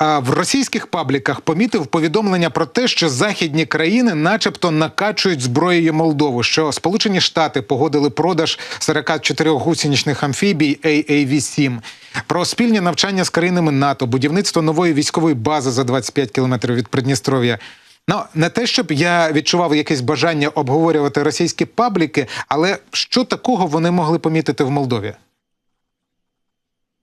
в російських пабліках помітив повідомлення про те, що західні країни, начебто, накачують зброєю Молдову. Що Сполучені Штати погодили продаж 44 гусеничних амфібій AAV-7, про спільні навчання з країнами НАТО, будівництво нової військової бази за 25 кілометрів від Придністров'я. Ну не те, щоб я відчував якесь бажання обговорювати російські пабліки, але що такого вони могли помітити в Молдові?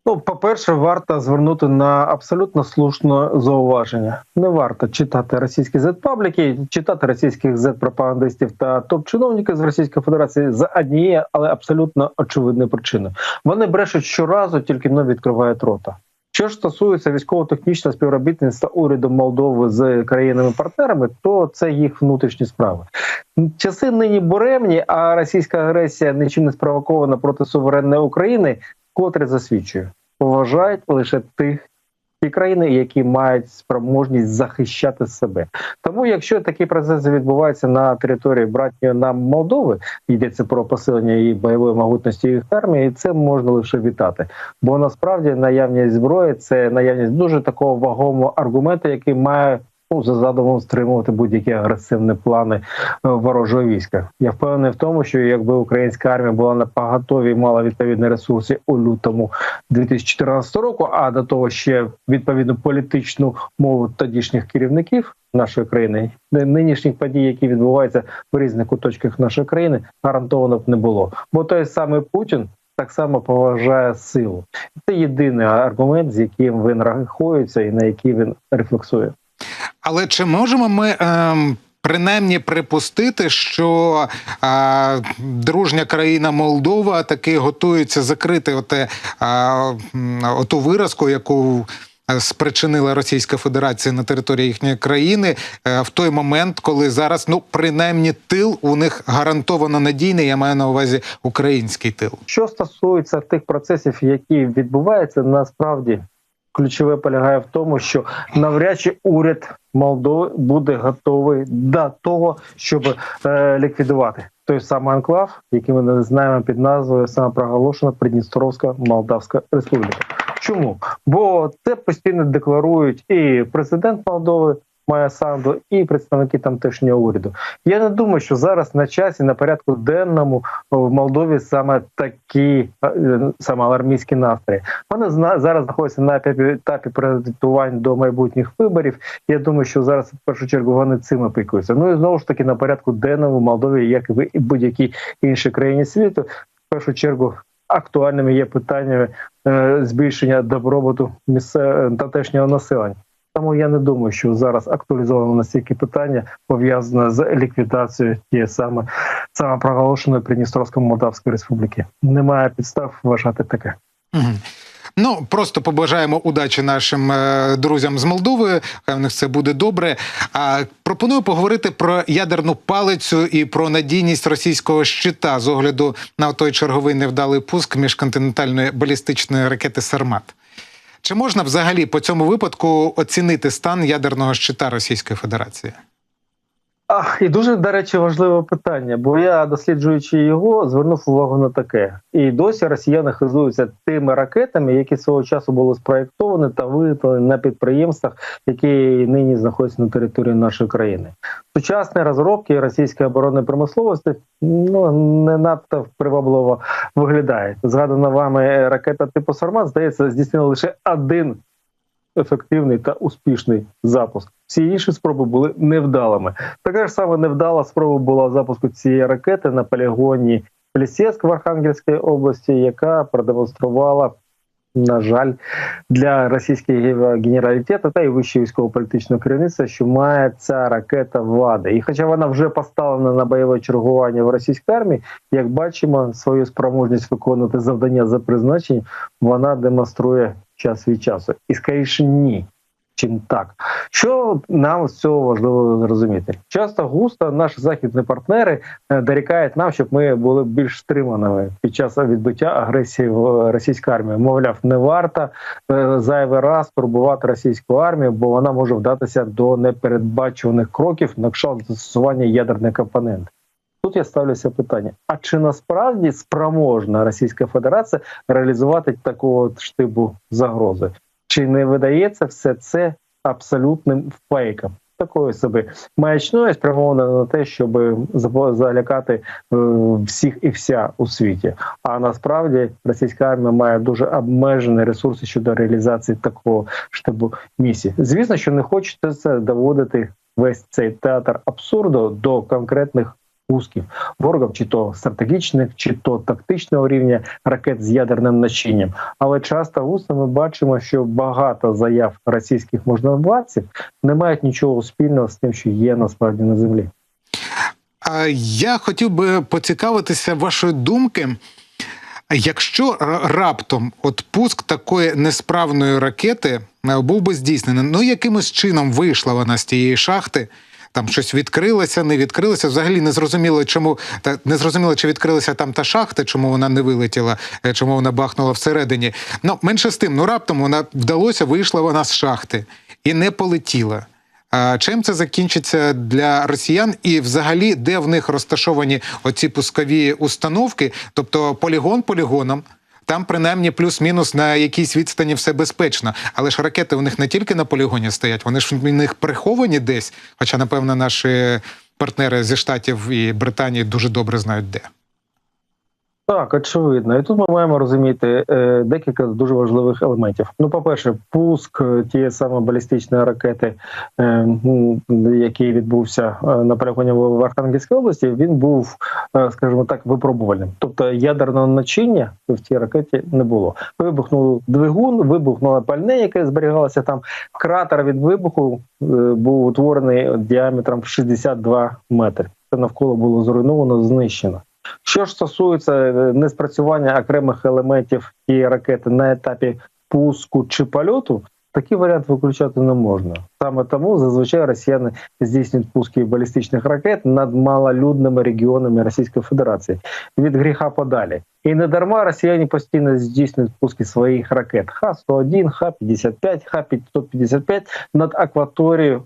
Ну, по-перше, варто звернути на абсолютно слушне зауваження. Не варто читати російські зет-пабліки, читати російських зет-пропагандистів та топ-чиновників з Російської Федерації за однією, але абсолютно очевидною причиною. Вони брешуть щоразу, тільки но відкривають рота. Що ж стосується військово-технічного співробітництва уряду Молдови з країнами-партнерами, то це їх внутрішні справи. Часи нині буремні, а російська агресія нічим не спровокована проти суверенної України, котре засвідчує, поважають лише тих ті країни, які мають спроможність захищати себе. Тому, якщо такі процеси відбуваються на території братньої нам Молдови, йдеться про посилення її бойової могутності їх армії, це можна лише вітати. Бо насправді наявність зброї це наявність дуже такого вагомого аргументу, який має. Ну, за задумом стримувати будь-які агресивні плани е, ворожого війська. Я впевнений в тому, що якби українська армія була на поготові і мала відповідні ресурси у лютому 2014 року, а до того ще відповідну політичну мову тодішніх керівників нашої країни, нинішніх подій, які відбуваються в різних куточках нашої країни, гарантовано б не було. Бо той самий Путін. Так само поважає силу. Це єдиний аргумент, з яким він рахується і на який він рефлексує. Але чи можемо ми ем, принаймні припустити, що е, дружня країна Молдова таки готується закрити оте, е, оту виразку, яку спричинила Російська Федерація на території їхньої країни е, в той момент, коли зараз ну принаймні тил у них гарантовано надійний. Я маю на увазі український тил. Що стосується тих процесів, які відбуваються, насправді ключове полягає в тому, що навряд чи уряд Молдови буде готовий до того, щоб е, ліквідувати той самий анклав, який ми знаємо під назвою самопроголошена Придністровська Молдавська Республіка. Чому? Бо це постійно декларують і президент Молдови. Має Санду і представники тамтешнього уряду. Я не думаю, що зараз на часі на порядку денному в Молдові саме такі саме армійські настрої. Вони зараз знаходяться на етапі презентувань до майбутніх виборів. Я думаю, що зараз в першу чергу вони цим опікуються. Ну і знову ж таки на порядку денному в Молдові, як і в будь-якій іншій країні світу, в першу чергу. Актуальними є питаннями е, збільшення добробуту місце татешнього населення. Тому я не думаю, що зараз актуалізовано настільки питання пов'язане з ліквідацією тієї саме саме проголошеної Придністровської Молдавської Республіки. Немає підстав вважати таке. Угу. Ну просто побажаємо удачі нашим е, друзям з Молдови. Хай в них це буде добре. А пропоную поговорити про ядерну палицю і про надійність російського щита з огляду на той черговий невдалий пуск міжконтинентальної балістичної ракети Сармат. Чи можна взагалі по цьому випадку оцінити стан ядерного щита Російської Федерації? Ах, і дуже до речі, важливе питання, бо я, досліджуючи його, звернув увагу на таке. І досі росіяни хизуються тими ракетами, які свого часу були спроєктовані та виготовлені на підприємствах, які нині знаходяться на території нашої країни. Сучасні розробки російської оборонної промисловості ну не надто привабливо виглядають. Згадана вами ракета типу Сармат, здається, здійснила лише один ефективний та успішний запуск. Всі інші спроби були невдалими. Така ж саме невдала спроба була запуску цієї ракети на полігоні Плісєск в Архангельській області, яка продемонструвала. На жаль, для російського генералітету та й вищого військово-політичного керівництва, що має ця ракета вади, і хоча вона вже поставлена на бойове чергування в російській армії, як бачимо, свою спроможність виконувати завдання за призначенням, вона демонструє час від часу, і скоріше ні. Чим так, що нам з цього важливо зрозуміти? Часто густо наші західні партнери дорікають нам, щоб ми були більш стриманими під час відбиття агресії в російській армії. Мовляв, не варто зайвий раз турбувати російську армію, бо вона може вдатися до непередбачуваних кроків на кшталт застосування ядерних компонентів. Тут я ставлюся питання: а чи насправді спроможна Російська Федерація реалізувати такого штибу загрози? чи не видається все це абсолютним фейком? Такою собі маячною спрямовано на те, щоб залякати е, всіх і вся у світі. А насправді російська армія має дуже обмежені ресурси щодо реалізації такого штабу місії. Звісно, що не хочеться доводити весь цей театр абсурду до конкретних пусків ворогів, чи то стратегічних, чи то тактичного рівня ракет з ядерним начинням. Але часто густо ми бачимо, що багато заяв російських можновладців не мають нічого спільного з тим, що є насправді на землі. А я хотів би поцікавитися вашої думки. Якщо раптом от пуск такої несправної ракети е, був би здійснений, ну якимось чином вийшла вона з тієї шахти, там щось відкрилося, не відкрилося. Взагалі не зрозуміло, чому та не зрозуміло, чи відкрилася там та шахта, чому вона не вилетіла, е, чому вона бахнула всередині. Ну менше з тим, ну раптом вона вдалося, вийшла вона з шахти і не полетіла. Чим це закінчиться для росіян, і взагалі де в них розташовані оці пускові установки? Тобто полігон полігоном, там принаймні плюс-мінус на якійсь відстані все безпечно. Але ж ракети у них не тільки на полігоні стоять, вони ж в них приховані десь. Хоча, напевно, наші партнери зі штатів і Британії дуже добре знають де. Так, очевидно, і тут ми маємо розуміти е, декілька дуже важливих елементів. Ну, по-перше, пуск е, тієї саме балістичної ракети, е, який відбувся е, на полігоні в Архангельській області, він був, е, скажімо так, випробувальним. Тобто ядерного начиння в тій ракеті не було. Вибухнув двигун, вибухнуло пальне, яке зберігалося там. Кратер від вибуху е, був утворений діаметром в 62 метри. Це навколо було зруйновано, знищено. Що ж стосується е, неспрацювання окремих елементів тієї ракети на етапі пуску чи польоту, такий варіант виключати не можна. Саме тому зазвичай росіяни здійснюють пуски балістичних ракет над малолюдними регіонами Російської Федерації від гріха подалі. І не дарма росіяни постійно здійснюють пуски своїх ракет Х-101, Х-55, Х-155 над акваторією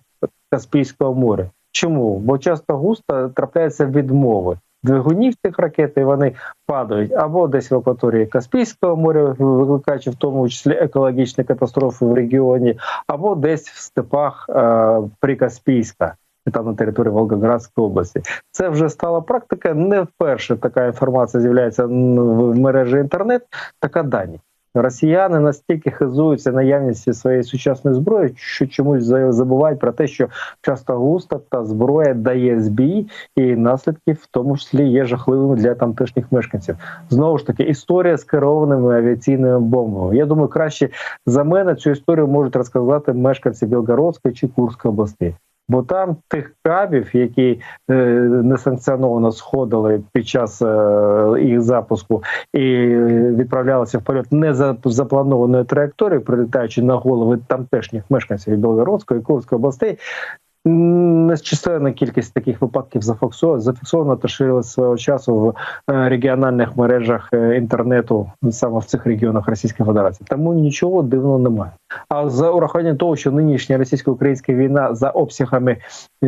Каспійського моря. Чому? Бо часто густо трапляються відмови двигунів цих ракет, і вони падають або десь в акваторії Каспійського моря, викликаючи в тому числі екологічні катастрофи в регіоні, або десь в степах е, Прикаспійська. Там на території Волгоградської області це вже стала практика. Не вперше така інформація з'являється в мережі інтернет. Така дані. Росіяни настільки хизуються наявністю своєї сучасної зброї, що чомусь забувають про те, що часто густа та зброя дає збій, і наслідки в тому числі є жахливими для тамтешніх мешканців. Знову ж таки, історія з керованими авіаційними бомбами. Я думаю, краще за мене цю історію можуть розказати мешканці Білгородської чи Курської областей. Бо там тих кабів, які е, несанкціоновано сходили під час е, їх запуску і відправлялися в польот не за запланованою траєкторією, прилітаючи на голови тамтешніх мешканців Білгородської і Курської областей. М, Незчисленна кількість таких випадків зафіксовано, зафіксовано та ширилася свого часу в е, регіональних мережах е, інтернету саме в цих регіонах Російської Федерації. Тому нічого дивного немає. А за урахуванням того, що нинішня російсько-українська війна за обсягами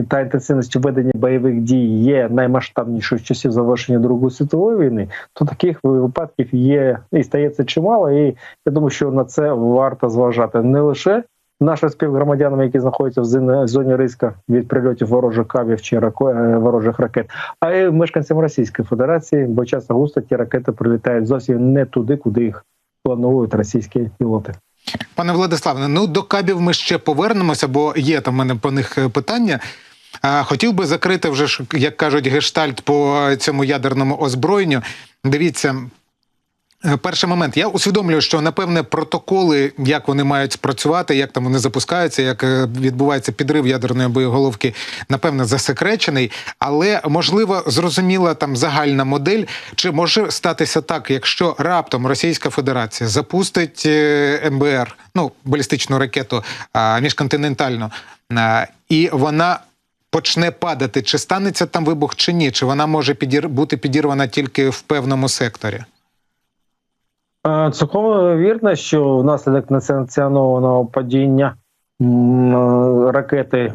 та інтенсивністю ведення бойових дій є наймасштабнішою з часів завершення Другої світової війни, то таких випадків є і стається чимало. І я думаю, що на це варто зважати не лише нашим співгромадянам, які знаходяться в зоні- риска від прильотів ворожих кабів чи е, ворожих ракет, а й мешканцям Російської Федерації, бо часто густо ті ракети прилітають зовсім не туди, куди їх планують російські пілоти. Пане Владиславе, ну до кабів ми ще повернемося, бо є там в мене по них е, питання. Хотів би закрити вже як кажуть, гештальт по цьому ядерному озброєнню. Дивіться. Е, Перший момент. Я усвідомлюю, що напевне протоколи, як вони мають спрацювати, як там вони запускаються, як е, відбувається підрив ядерної боєголовки, напевне, засекречений. Але можливо зрозуміла там загальна модель. Чи може статися так, якщо раптом Російська Федерація запустить е, МБР, ну балістичну ракету міжконтинентальну, і вона почне падати, чи станеться там вибух, чи ні? Чи вона може підір... бути підірвана тільки в певному секторі? Е, Цілком вірно, що внаслідок несанкціонованого падіння е, ракети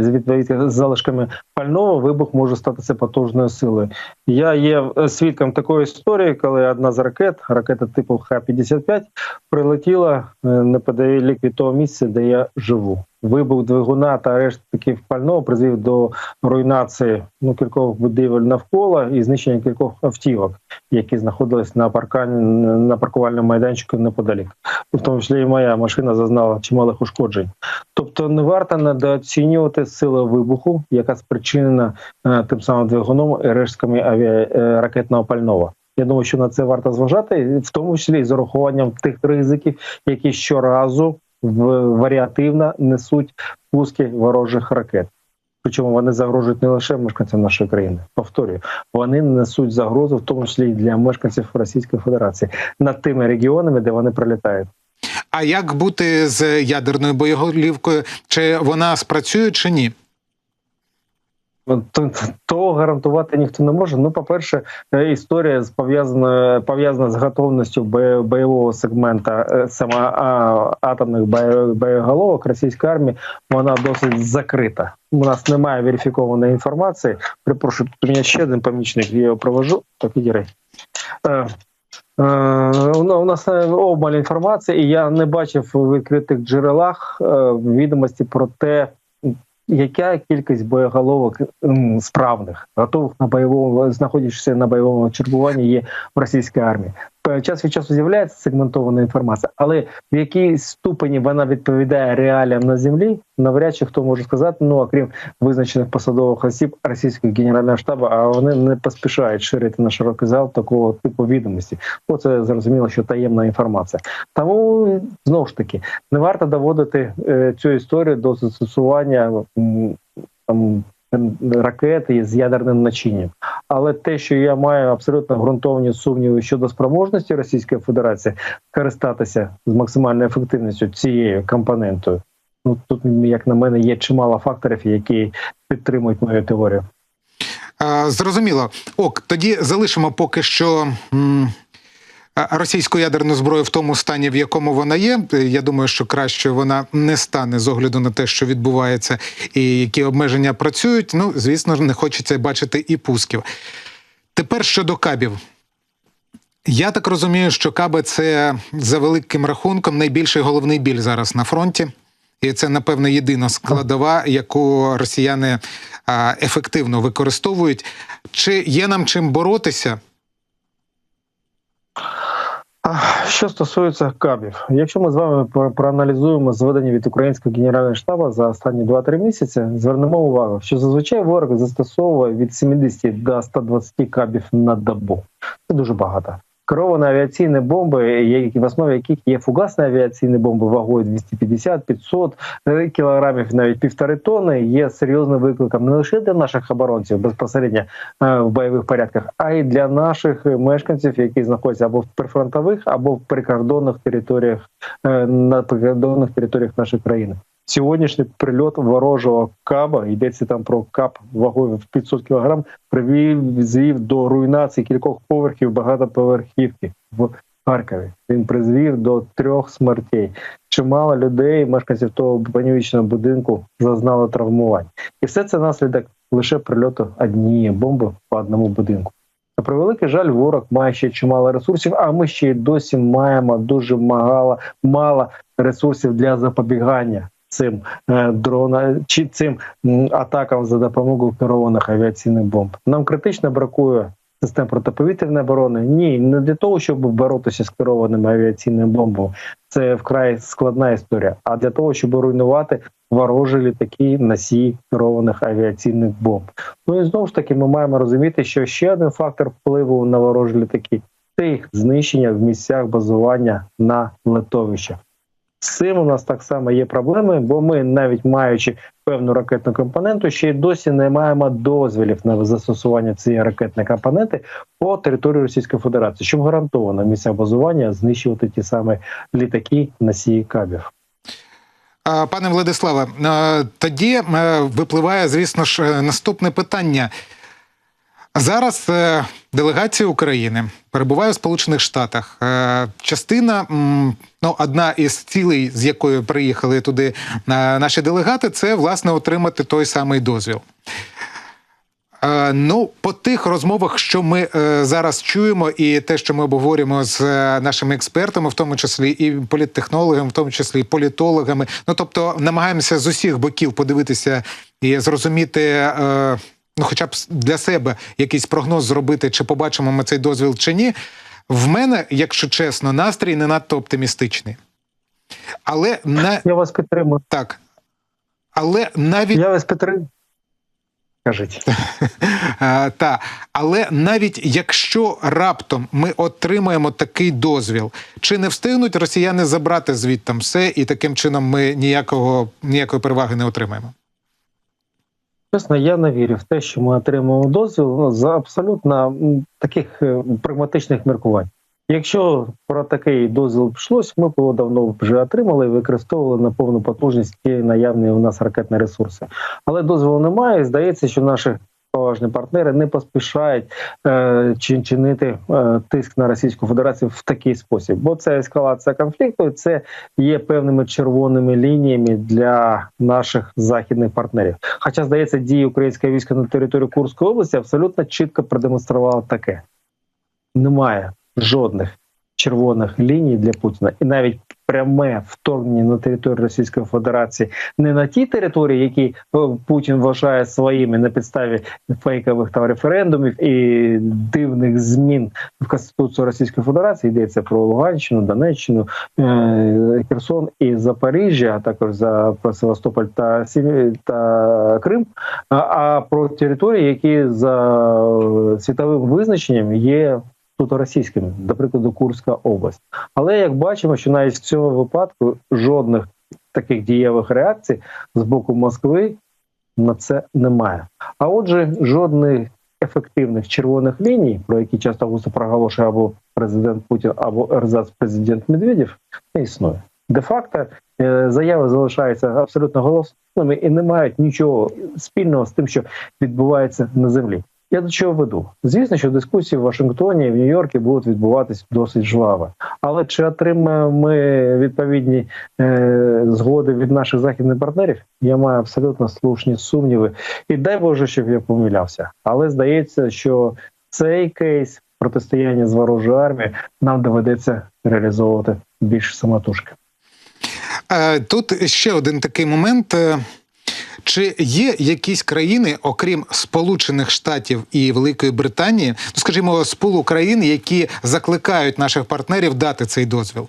з відповідними залишками пального, вибух може статися потужною силою. Я є е, свідком такої історії, коли одна з ракет, ракета типу Х-55, прилетіла неподалік від того місця, де я живу. Вибух двигуна та рештки пального призвів до руйнації ну, кількох будівель навколо і знищення кількох автівок, які знаходились на паркані на паркувальному майданчику неподалік. В тому числі і моя машина зазнала чималих ушкоджень. Тобто не варто недооцінювати силу вибуху, яка спричинена е, тим самим двигуном і рештками авіа е, ракетного пального. Я думаю, що на це варто зважати, в тому числі і з урахуванням тих ризиків, які щоразу варіативно несуть пуски ворожих ракет. Причому вони загрожують не лише мешканцям нашої країни. Повторюю, вони несуть загрозу, в тому числі і для мешканців Російської Федерації над тими регіонами, де вони прилітають. А як бути з ядерною боєголівкою? Чи вона спрацює, чи ні? То- Того гарантувати ніхто не може. Ну, по-перше, е, історія пов'язана пов'язана з готовністю бойового сегмента е, саме атомних боєголовок російської армії. Вона досить закрита. У нас немає верифікованої інформації. Припрошую, тут у мене ще один помічник, я його провожу. Так іди рей. Е, У нас обмаль інформації, і я не бачив у відкритих джерелах відомості про те, яка кількість боєголовок справних, готових на бойовому, знаходячися на бойовому чергуванні, є в російській армії? Е, Час від часу з'являється сегментована інформація, але в якій ступені вона відповідає реаліям на землі, навряд чи хто може сказати, ну окрім визначених посадових осіб російського генерального штабу, а вони не поспішають ширити на широкий зал такого типу відомості. Бо це зрозуміло, що таємна інформація. Тому знову ж таки не варто доводити е, цю історію до застосування там, ракети з ядерним начинням. Але те, що я маю абсолютно ґрунтовні сумніви щодо спроможності Російської Федерації користатися з максимальною ефективністю цією компонентою, ну тут, як на мене, є чимало факторів, які підтримують мою теорію. Зрозуміло. Ок, тоді залишимо поки що. Російську ядерну зброю в тому стані, в якому вона є. Я думаю, що краще вона не стане з огляду на те, що відбувається, і які обмеження працюють. Ну, звісно ж, не хочеться бачити і пусків. Тепер щодо кабів. Я так розумію, що каби це за великим рахунком найбільший головний біль зараз на фронті. І це, напевно, єдина складова, яку росіяни ефективно використовують. Чи є нам чим боротися? Ах, Що стосується кабів, якщо ми з вами про- проаналізуємо зведення від українського генерального штабу за останні 2-3 місяці, звернемо увагу, що зазвичай ворог застосовує від 70 до 120 кабів на добу. Це дуже багато. Керовані авіаційні бомби, які в основі яких є фугасні авіаційні бомби вагою 250-500 е, кілограмів, навіть півтори тонни, є серйозним викликом не лише для наших оборонців безпосередньо е, в бойових порядках, а й для наших мешканців, які знаходяться або в прифронтових, або в прикордонних територіях е, на прикордонних територіях нашої країни. Сьогоднішній прильот ворожого каба йдеться там про кап вагою в 500 кг, привів звів до руйнації кількох поверхів багатоповерхівки в Харкові. Він призвів до трьох смертей. Чимало людей, мешканців того панівічного будинку, зазнали травмувань, і все це наслідок лише прильоту однієї бомби по одному будинку. На превеликий жаль, ворог має ще чимало ресурсів, а ми ще й досі маємо дуже мало, мало ресурсів для запобігання цим е, дрона чи цим атакам за допомогою керованих авіаційних бомб. Нам критично бракує систем протиповітряної оборони. Ні, не для того, щоб боротися з керованими авіаційними бомбами. Це вкрай складна історія, а для того, щоб руйнувати ворожі літаки носії керованих авіаційних бомб. Ну і знову ж таки, ми маємо розуміти, що ще один фактор впливу на ворожі літаки це знищення в місцях базування на летовищах. З цим у нас так само є проблеми, бо ми, навіть маючи певну ракетну компоненту, ще й досі не маємо дозволів на застосування цієї ракетної компоненти по території Російської Федерації, щоб гарантовано в місцях базування знищувати ті самі літаки носії кабів. Пане Владиславе, тоді е, випливає, звісно ж, е, наступне питання. Зараз е, делегація України перебуває у Сполучених Штатах. Е, частина, ну одна із цілей, з якою приїхали туди е, наші делегати, це власне отримати той самий дозвіл. Ну, по тих розмовах, що ми зараз чуємо, і те, що ми обговорюємо з нашими експертами, в тому числі і політтехнологами, в тому числі і політологами. Ну тобто, намагаємося з усіх боків подивитися і зрозуміти. Ну, хоча б для себе якийсь прогноз зробити, чи побачимо ми цей дозвіл чи ні. В мене, якщо чесно, настрій не надто оптимістичний. Але на Я вас підтримую. так. Але навіть Я вас підтримую. Кажіть. Та, але навіть якщо раптом ми отримаємо такий дозвіл, чи не встигнуть росіяни забрати звідти все, і таким чином ми ніякого ніякої переваги не отримаємо? Чесно, я не вірю в те, що ми отримаємо дозвіл ну, за абсолютно таких е, прагматичних міркувань. Якщо про такий дозвіл пішлось, ми б його давно вже отримали і використовували на повну потужність ті наявні у нас ракетні ресурси. Але дозволу немає. і Здається, що наші поважні партнери не поспішають е, чи- чинити е, тиск на Російську Федерацію в такий спосіб, бо це ескалація конфлікту, і це є певними червоними лініями для наших західних партнерів. Хоча здається, дії українського війська на території Курської області абсолютно чітко продемонстрували таке: немає жодних червоних ліній для Путіна, і навіть пряме вторгнення на територію Російської Федерації не на ті території, які Путін вважає своїми на підставі фейкових там референдумів і дивних змін в Конституцію Російської Федерації йдеться про Луганщину, Донеччину, е, Херсон і Запоріжжя, а також за Севастополь та Сім- та Крим. А про території, які за світовим визначенням є суто російськими, до прикладу, Курська область. Але як бачимо, що навіть в цьому випадку жодних таких дієвих реакцій з боку Москви на це немає. А отже, жодних ефективних червоних ліній, про які часто густо проголошує або президент Путін, або ерзац президент Медведєв, не існує. Де-факто е, заяви залишаються абсолютно голосними і не мають нічого спільного з тим, що відбувається на землі. Я до чого веду? Звісно, що дискусії в Вашингтоні в Нью-Йорку будуть відбуватись досить жваво. Але чи отримаємо ми відповідні е, згоди від наших західних партнерів? Я маю абсолютно слушні сумніви. І дай Боже, щоб я помилявся. Але здається, що цей кейс протистояння з ворожою армією нам доведеться реалізовувати більш самотужки. Е, Тут ще один такий момент. Чи є якісь країни, окрім Сполучених Штатів і Великої Британії, ну скажімо, з пулу країн, які закликають наших партнерів дати цей дозвіл?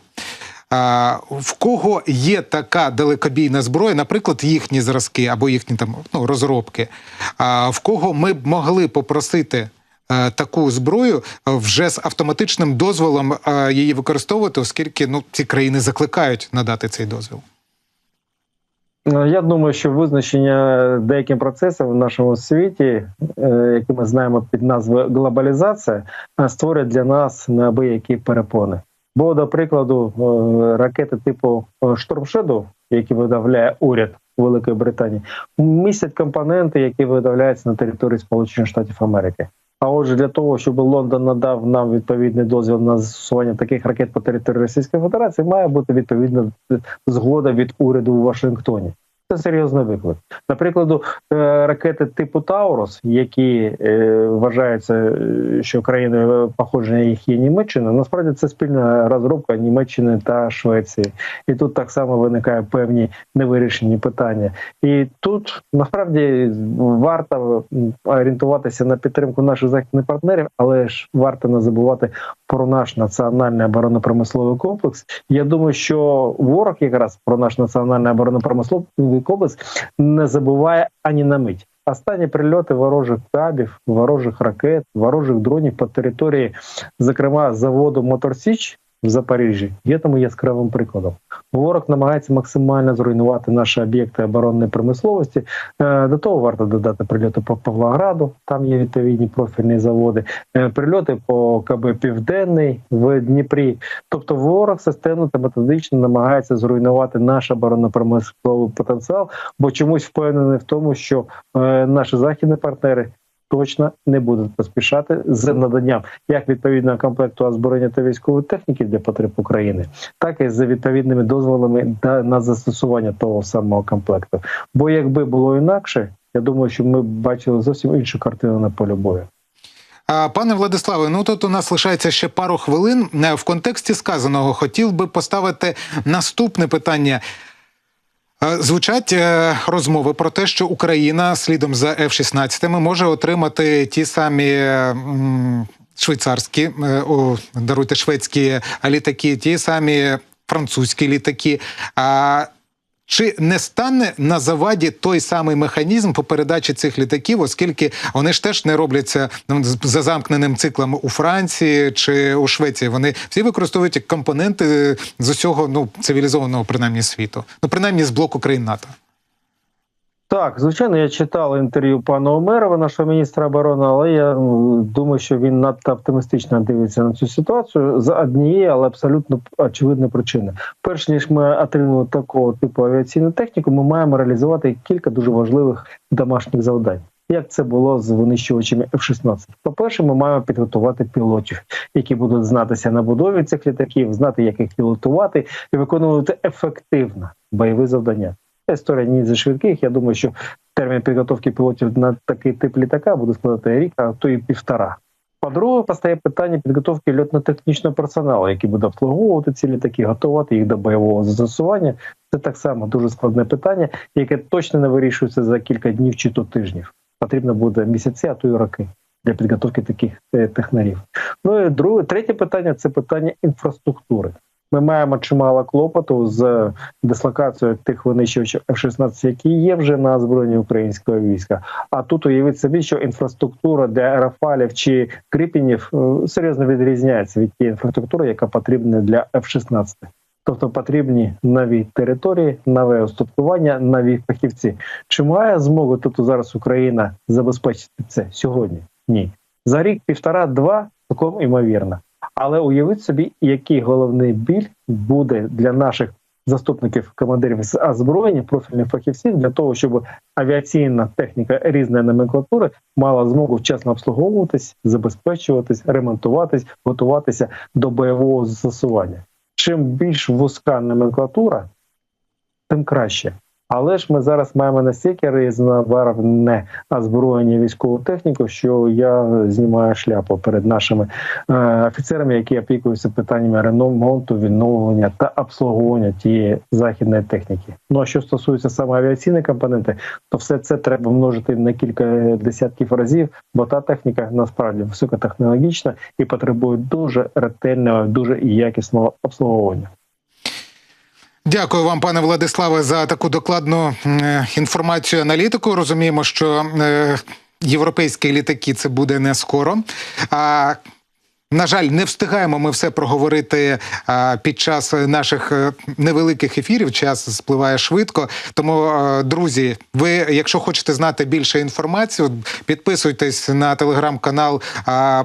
А, в кого є така далекобійна зброя, наприклад, їхні зразки або їхні там ну, розробки, а, в кого ми б могли попросити е, таку зброю е, вже з автоматичним дозволом е, її використовувати, оскільки ну, ці країни закликають надати цей дозвіл? Е, Я думаю, що визначення деяким процесам в нашому світі, е, які ми знаємо під назвою глобалізація, е, створює для нас неабиякі перепони. Бо, до прикладу, е, ракети типу Shadow, які видавляє уряд Великої Британії, містять компоненти, які видавляються на території Сполучених Штатів Америки. А отже, для того, щоб Лондон надав нам відповідний дозвіл на застосування таких ракет по території Російської Федерації, має бути відповідна згода від уряду у Вашингтоні. Це серйозний виклик. Наприклад, е, ракети типу Таурус, які е, вважаються, е, що країною походження їх є Німеччина, насправді це спільна розробка Німеччини та Швеції. І тут так само виникають певні невирішені питання. І тут насправді варто орієнтуватися на підтримку наших західних партнерів, але ж варто не забувати про наш національний оборонно-промисловий комплекс. Я думаю, що ворог якраз про наш національний оборонно-промисловий комплекс не забуває ані на мить. Останні прильоти ворожих табів, ворожих ракет, ворожих дронів по території, зокрема заводу Моторсіч в Запоріжжі, є тому яскравим прикладом. Ворог намагається максимально зруйнувати наші об'єкти оборонної промисловості. Е, До того варто додати прильоти по Павлограду, там є відповідні профільні заводи, е, прильоти по КБ Південний в Дніпрі. Тобто ворог системно та методично намагається зруйнувати наш оборонно-промисловий потенціал, бо чомусь впевнений в тому, що е, наші західні партнери точно не будуть поспішати з наданням як відповідного комплекту озброєння та військової техніки для потреб України, так і з відповідними дозволами на застосування того самого комплекту. Бо якби було інакше, я думаю, що ми бачили зовсім іншу картину на полі бою. Пане Владиславе, ну тут у нас лишається ще пару хвилин. Е, В контексті сказаного хотів би поставити наступне питання. Е, Звучать е, розмови про те, що Україна слідом за F-16 може отримати ті самі швейцарські, е, о, даруйте шведські літаки, ті самі французькі літаки. А чи не стане на заваді той самий механізм по передачі цих літаків, оскільки вони ж теж не робляться ну, за замкненим циклом у Франції чи у Швеції? Вони всі використовують як компоненти з усього ну цивілізованого принаймні світу, ну принаймні з блоку країн НАТО. Так, звичайно, я читав інтерв'ю пана Омерова, нашого міністра оборони, але я думаю, що він надто оптимістично дивиться на цю ситуацію з однієї, але абсолютно очевидної причини. Перш ніж ми отримуємо такого типу авіаційну техніку, ми маємо реалізувати кілька дуже важливих домашніх завдань. Як це було з винищувачами F-16? По-перше, ми маємо підготувати пілотів, які будуть знатися на будові цих літаків, знати, як їх пілотувати і виконувати ефективно бойові завдання. Історія ні зі швидких. Я думаю, що термін підготовки пілотів на такий тип літака буде складати рік, а то і півтора. По-друге, постає питання підготовки льотно-технічного персоналу, який буде обслуговувати ці літаки, готувати їх до бойового застосування. Це так само дуже складне питання, яке точно не вирішується за кілька днів чи то тижнів. Потрібно буде місяці, а то й роки для підготовки таких е, технарів. Ну і друге, третє питання це питання інфраструктури. Ми маємо чимало клопоту з дислокацією тих винищувачів F-16, які є вже на озброєнні українського війська. А тут уявіть собі, що інфраструктура для аерофалів чи кріпінів е, серйозно відрізняється від тієї інфраструктури, яка потрібна для F-16. Тобто потрібні нові території, нове устаткування, нові фахівці. Чи має змогу тобто зараз Україна забезпечити це сьогодні? Ні. За рік, півтора-два цілком імовірно. Але уявіть собі, який головний біль буде для наших заступників командирів з озброєння, профільних фахівців для того, щоб авіаційна техніка різної номенклатури мала змогу вчасно обслуговуватись, забезпечуватись, ремонтуватись, готуватися до бойового застосування. Чим більш вузька номенклатура, тим краще. Але ж ми зараз маємо настільки різнобарвне озброєння військову техніку, що я знімаю шляпу перед нашими е, офіцерами, які опікуються питаннями ремонту, відновлення та обслуговування тієї західної техніки. Ну а що стосується саме авіаційної компоненти, то все це треба множити на кілька десятків разів, бо та техніка насправді високотехнологічна і потребує дуже ретельного, дуже якісного обслуговування. Дякую вам, пане Владиславе, за таку докладну е, інформацію аналітику. Розуміємо, що е, європейські літаки це буде не скоро. А на жаль, не встигаємо ми все проговорити під час наших е, невеликих ефірів. Час спливає швидко. Тому, е, друзі, ви, якщо хочете знати більше інформації, підписуйтесь на телеграм-канал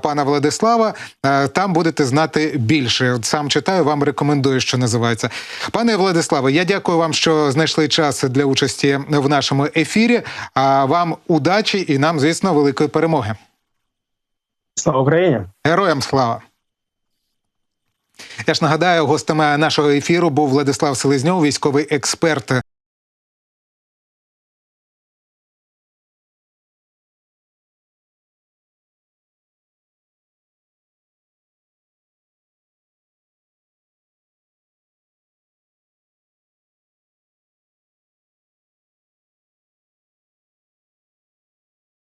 пана Владислава. Е, Там будете знати більше. Сам читаю, вам рекомендую, що називається. Пане Владиславе, я дякую вам, що знайшли час для участі в нашому ефірі. А вам удачі і нам, звісно, великої перемоги. Слава Україні! Героям слава! Я ж нагадаю, гостем нашого ефіру був Владислав Селезньов, військовий експерт